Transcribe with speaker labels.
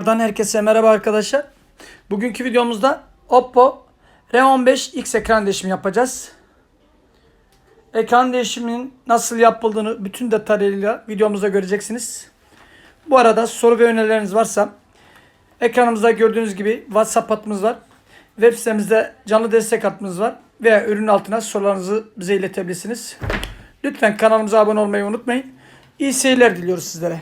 Speaker 1: Buradan herkese merhaba arkadaşlar. Bugünkü videomuzda Oppo R15 X ekran değişimi yapacağız. Ekran değişiminin nasıl yapıldığını bütün detaylarıyla videomuzda göreceksiniz. Bu arada soru ve önerileriniz varsa ekranımızda gördüğünüz gibi WhatsApp hattımız var. Web sitemizde canlı destek hattımız var. Veya ürün altına sorularınızı bize iletebilirsiniz. Lütfen kanalımıza abone olmayı unutmayın. İyi seyirler diliyoruz sizlere.